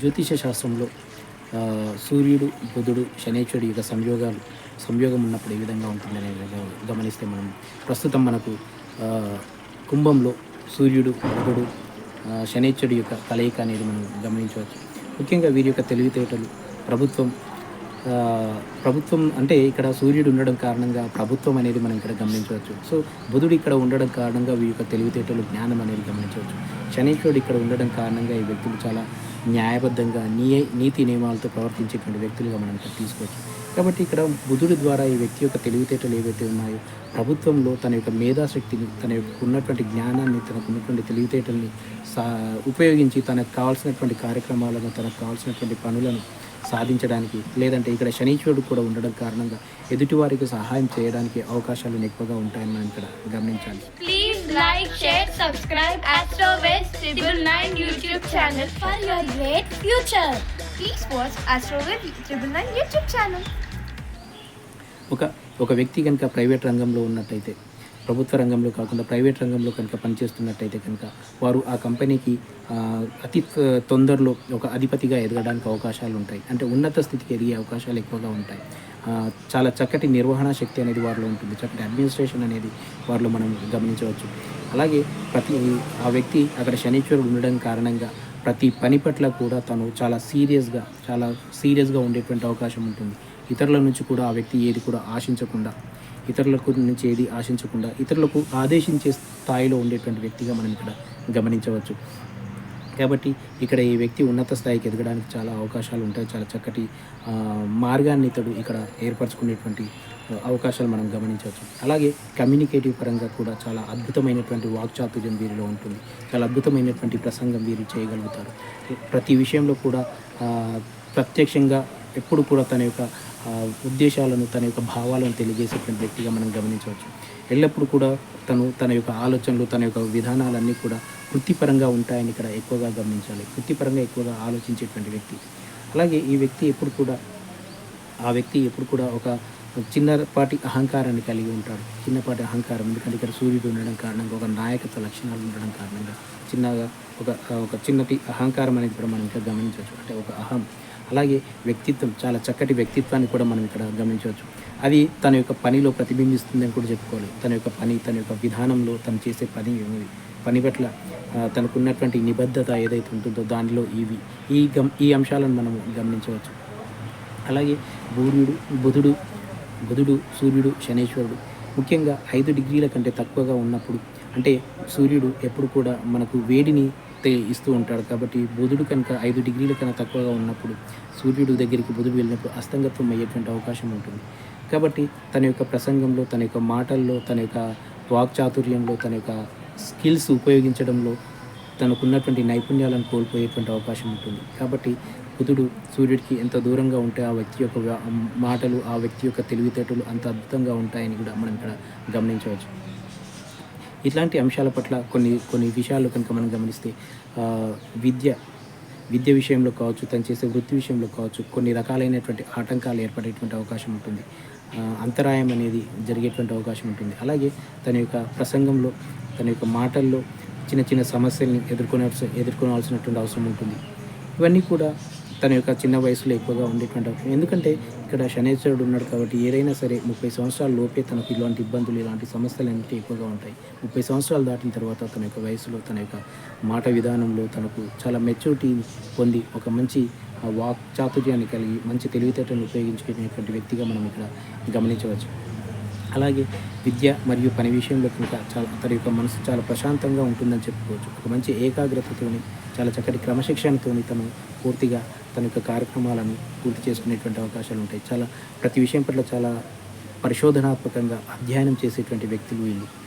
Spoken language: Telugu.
జ్యోతిష శాస్త్రంలో సూర్యుడు బుధుడు శనేశ్వరుడు యొక్క సంయోగాలు సంయోగం ఉన్నప్పుడు ఏ విధంగా ఉంటుందనే గమనిస్తే మనం ప్రస్తుతం మనకు కుంభంలో సూర్యుడు బుధుడు శనేశ్వరుడు యొక్క కలయిక అనేది మనం గమనించవచ్చు. ముఖ్యంగా వీరి యొక్క తెలివితేటలు ప్రభుత్వం ప్రభుత్వం అంటే ఇక్కడ సూర్యుడు ఉండడం కారణంగా ప్రభుత్వం అనేది మనం ఇక్కడ గమనించవచ్చు. సో బుధుడు ఇక్కడ ఉండడం కారణంగా ఈ యొక్క తెలివితేటలు జ్ఞానం అనేది గమనించవచ్చు. శనీశ్వరుడు ఇక్కడ ఉండడం కారణంగా ఈ వ్యక్తులు చాలా న్యాయబద్ధంగా నీ నీతి నియమాలతో ప్రవర్తించేటువంటి వ్యక్తులుగా మనం ఇక్కడ తీసుకోవచ్చు. కాబట్టి ఇక్కడ బుధుడి ద్వారా ఈ వ్యక్తి యొక్క తెలివితేటలు ఏవైతే ఉన్నాయో ప్రభుత్వంలో తన యొక్క మేధాశక్తిని తన యొక్క ఉన్నటువంటి జ్ఞానాన్ని తనకు ఉన్నటువంటి తెలివితేటల్ని సా ఉపయోగించి తనకు కావాల్సినటువంటి కార్యక్రమాలను తనకు కావాల్సినటువంటి పనులను సాధించడానికి లేదంటే ఇక్కడ శనీశ్వరుడు కూడా ఉండడం కారణంగా ఎదుటివారికి సహాయం చేయడానికి అవకాశాలు ఎక్కువగా ఉంటాయని మనం ఇక్కడ గమనించాలి. ఒక ఒక వ్యక్తి కనుక ప్రైవేట్ రంగంలో ఉన్నట్టయితే ప్రభుత్వ రంగంలో కాకుండా ప్రైవేట్ రంగంలో కనుక పనిచేస్తున్నట్టయితే కనుక వారు ఆ కంపెనీకి అతి తొందరలో ఒక అధిపతిగా ఎదగడానికి అవకాశాలు ఉంటాయి. అంటే ఉన్నత స్థితికి ఎదిగే అవకాశాలు ఎక్కువగా ఉంటాయి. చాలా చక్కటి నిర్వహణ శక్తి అనేది వారిలో ఉంటుంది. చక్కటి అడ్మినిస్ట్రేషన్ అనేది వారిలో మనం గమనించవచ్చు. అలాగే ప్రతి ఆ వ్యక్తి అక్కడ శనిశ్వరుడు ఉండడం కారణంగా ప్రతి పని పట్ల కూడా తను చాలా సీరియస్గా చాలా సీరియస్గా ఉండేటువంటి అవకాశం ఉంటుంది. ఇతరుల నుంచి కూడా ఆ వ్యక్తి ఏది కూడా ఆశించకుండా ఇతరులకు నుంచి ఏది ఆశించకుండా ఇతరులకు ఆదేశించే స్థాయిలో ఉండేటువంటి వ్యక్తిగా మనం ఇక్కడ గమనించవచ్చు. కాబట్టి ఇక్కడ ఈ వ్యక్తి ఉన్నత స్థాయికి ఎదగడానికి చాలా అవకాశాలు ఉంటాయి. చాలా చక్కటి మార్గాన్ని ఇతడు ఇక్కడ ఏర్పరచుకునేటువంటి అవకాశాలు మనం గమనించవచ్చు. అలాగే కమ్యూనికేటివ్ పరంగా కూడా చాలా అద్భుతమైనటువంటి వాక్చాతుర్యం వీరిలో ఉంటుంది. చాలా అద్భుతమైనటువంటి ప్రసంగం వీరు చేయగలుగుతారు. ప్రతి విషయంలో కూడా ప్రత్యక్షంగా ఎప్పుడు కూడా తన యొక్క ఉద్దేశాలను తన యొక్క భావాలను తెలియజేసేటువంటి వ్యక్తిగా మనం గమనించవచ్చు. ఎల్లప్పుడూ కూడా తను తన యొక్క ఆలోచనలు తన యొక్క విధానాలన్నీ కూడా వృత్తిపరంగా ఉంటాయని ఇక్కడ ఎక్కువగా గమనించాలి. వృత్తిపరంగా ఎక్కువగా ఆలోచించేటువంటి వ్యక్తి. అలాగే ఈ వ్యక్తి ఎప్పుడు కూడా ఆ వ్యక్తి ఎప్పుడు కూడా ఒక చిన్నపాటి అహంకారాన్ని కలిగి ఉంటాడు. చిన్నపాటి అహంకారం ఎందుకంటే ఇక్కడ సూర్యుడు ఉండడం కారణంగా ఒక నాయకత్వ లక్షణాలు ఉండడం కారణంగా చిన్నగా ఒక ఒక చిన్నటి అహంకారం అనేది కూడా మనం ఇక్కడ గమనించవచ్చు. అంటే ఒక అహం. అలాగే వ్యక్తిత్వం చాలా చక్కటి వ్యక్తిత్వాన్ని కూడా మనం ఇక్కడ గమనించవచ్చు. అది తన యొక్క పనిలో ప్రతిబింబిస్తుందని కూడా చెప్పుకోవాలి. తన యొక్క పని తన యొక్క విధానంలో తను చేసే పని పని పట్ల తనకున్నటువంటి నిబద్ధత ఏదైతే ఉంటుందో దానిలో ఇవి. ఈ గమ్ ఈ అంశాలను మనం గమనించవచ్చు. అలాగే భూర్యుడు బుధుడు బుధుడు సూర్యుడు శనేశ్వరుడు. ముఖ్యంగా ఐదు డిగ్రీల కంటే తక్కువగా ఉన్నప్పుడు అంటే సూర్యుడు ఎప్పుడు కూడా మనకు వేడిని ఇస్తూ ఉంటాడు. కాబట్టి బుధుడు కనుక ఐదు డిగ్రీల కన్నా తక్కువగా ఉన్నప్పుడు సూర్యుడు దగ్గరికి బుధుడు వెళ్ళినప్పుడు అస్తంగత్వం అయ్యేటువంటి అవకాశం ఉంటుంది. కాబట్టి తన యొక్క ప్రసంగంలో తన యొక్క మాటల్లో తన యొక్క వాక్చాతుర్యంలో తన యొక్క స్కిల్స్ ఉపయోగించడంలో తనకున్నటువంటి నైపుణ్యాలను కోల్పోయేటువంటి అవకాశం ఉంటుంది. కాబట్టి బుధుడు సూర్యుడికి ఎంత దూరంగా ఉంటే ఆ వ్యక్తి యొక్క మాటలు ఆ వ్యక్తి యొక్క తెలివితేటలు అంత అద్భుతంగా ఉంటాయని కూడా మనం ఇక్కడ గమనించవచ్చు. ఇట్లాంటి అంశాల పట్ల కొన్ని కొన్ని విషయాలు కనుక మనం గమనిస్తే విద్య విద్య విషయంలో కావచ్చు తను చేసే వృత్తి విషయంలో కావచ్చు కొన్ని రకాలైనటువంటి ఆటంకాలు ఏర్పడేటువంటి అవకాశం ఉంటుంది. అంతరాయం అనేది జరిగేటువంటి అవకాశం ఉంటుంది. అలాగే తన యొక్క ప్రసంగంలో తన యొక్క మాటల్లో చిన్న చిన్న సమస్యల్ని ఎదుర్కొనే ఎదుర్కొనవలసినటువంటి అవసరం ఉంటుంది. ఇవన్నీ కూడా తన యొక్క చిన్న వయసులో ఎక్కువగా ఉండేటువంటి అవకాశం ఎందుకంటే ఇక్కడ శనేశ్వరుడు ఉన్నాడు కాబట్టి ఏదైనా సరే ముప్పై సంవత్సరాల లోపే తనకు ఇలాంటి ఇబ్బందులు ఇలాంటి సమస్యలు అనేవి ఎక్కువగా ఉంటాయి. ముప్పై సంవత్సరాలు దాటిన తర్వాత తన యొక్క వయసులో తన యొక్క మాట విధానంలో తనకు చాలా మెచ్యూరిటీ పొంది ఒక మంచి వాక్ చాతుర్యాన్ని కలిగి మంచి తెలివితేటలను ఉపయోగించుకునేటువంటి వ్యక్తిగా మనం ఇక్కడ గమనించవచ్చు. అలాగే విద్య మరియు పని విషయంలో కనుక చాలా అతడి యొక్క మనసు చాలా ప్రశాంతంగా ఉంటుందని చెప్పుకోవచ్చు. ఒక మంచి ఏకాగ్రతతోని చాలా చక్కటి క్రమశిక్షణతోని తను పూర్తిగా తన యొక్క కార్యక్రమాలను పూర్తి చేసుకునేటువంటి అవకాశాలు ఉంటాయి. చాలా ప్రతి విషయం పట్ల చాలా పరిశోధనాత్మకంగా అధ్యయనం చేసేటువంటి వ్యక్తులు వీళ్ళు.